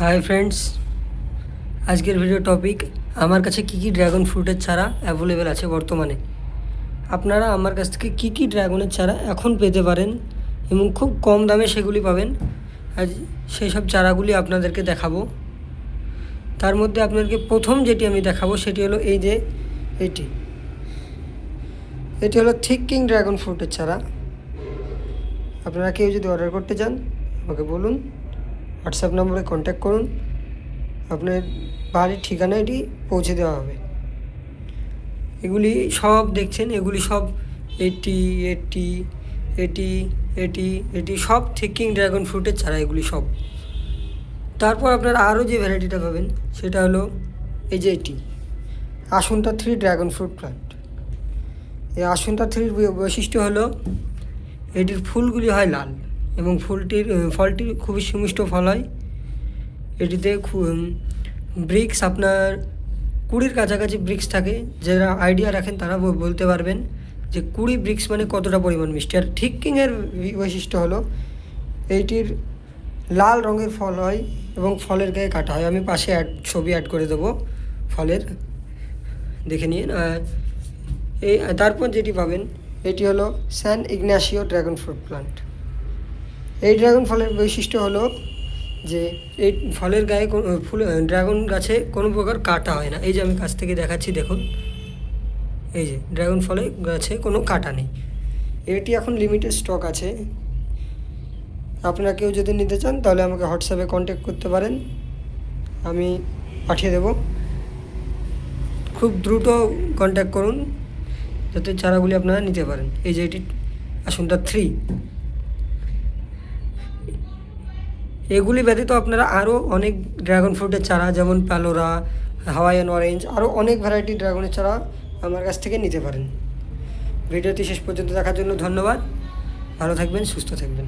High friends আজকের video topic আমার কাছে কী কী ড্রাগন ফ্রুটের চারা অ্যাভেলেবেল আছে বর্তমানে? আপনারা আমার কাছ থেকে কী কী ড্রাগনের চারা এখন পেতে পারেন এবং খুব কম দামে সেগুলি পাবেন। আজ সেই সব চারাগুলি আপনাদেরকে দেখাবো। তার মধ্যে আপনাদেরকে প্রথম যেটি আমি দেখাবো সেটি হলো এই যে এটি। এটি হলো থিক ড্রাগন ফ্রুটের চারা। আপনারা কেউ যদি অর্ডার করতে চান, আমাকে বলুন। হোয়াটসঅ্যাপ নম্বরে কন্ট্যাক্ট করুন। আপনার বাড়ির ঠিকানা এটি পৌঁছে দেওয়া হবে। এগুলি সব দেখছেন, এগুলি সব এটি এটি এটি এটি এটি সব থিকিং ড্রাগন ফ্রুটের চারা এগুলি সব। তারপর আপনারা আরও যে ভ্যারাইটিটা পাবেন, সেটা হলো এই যে এটি আসনটা থ্রি ড্রাগন ফ্রুট প্লান্ট এই আসনটা থ্রির বৈশিষ্ট্য হলো, এটির ফুলগুলি হয় লাল। এবং ফুলটির ফলটির খুবই সুমিষ্ট ফল হয়। এটিতে ব্রিক্স আপনার কুড়ির কাছাকাছি ব্রিক্স থাকে। যারা আইডিয়া রাখেন তারা বলতে পারবেন যে কুড়ি ব্রিক্স মানে কতটা পরিমাণ মিষ্টি। আর ঠিক কিংয়ের বৈশিষ্ট্য হলো, এইটির লাল রঙের ফল হয় এবং ফলের গায়ে কাটা হয়। আমি পাশে অ্যাড ছবি অ্যাড করে দেবো ফলের। দেখে নিন এই, তারপর যেটি পাবেন, এটি হলো San Ignacio dragon fruit plant এই ড্রাগন ফলের বৈশিষ্ট্য হলো যে এই ফলের গায়ে কোনো ফুল ড্রাগন গাছে কোনো প্রকার কাটা হয় না। এই যে আমি কাছ থেকে দেখাচ্ছি, দেখুন। এই যে, ড্রাগন ফলে গাছে কোনো কাটা নেই। এটি এখন লিমিটেড স্টক আছে। আপনারা কেউ যদি নিতে চান, তাহলে আমাকে হোয়াটসঅ্যাপে কন্ট্যাক্ট করতে পারেন। আমি পাঠিয়ে দেব। খুব দ্রুত কন্ট্যাক্ট করুন, যাতে চারাগুলি আপনারা নিতে পারেন। এই যে এটি আসনটা থ্রি এগুলি ব্যতীত আপনারা আরও অনেক ড্রাগন ফ্রুটের চারা, যেমন প্যালোরা হাওয়াইয়ান অরেঞ্জ আরও অনেক ভ্যারাইটি ড্রাগনের চারা আমার কাছ থেকে নিতে পারেন। ভিডিওটি শেষ পর্যন্ত দেখার জন্য ধন্যবাদ। ভালো থাকবেন, সুস্থ থাকবেন।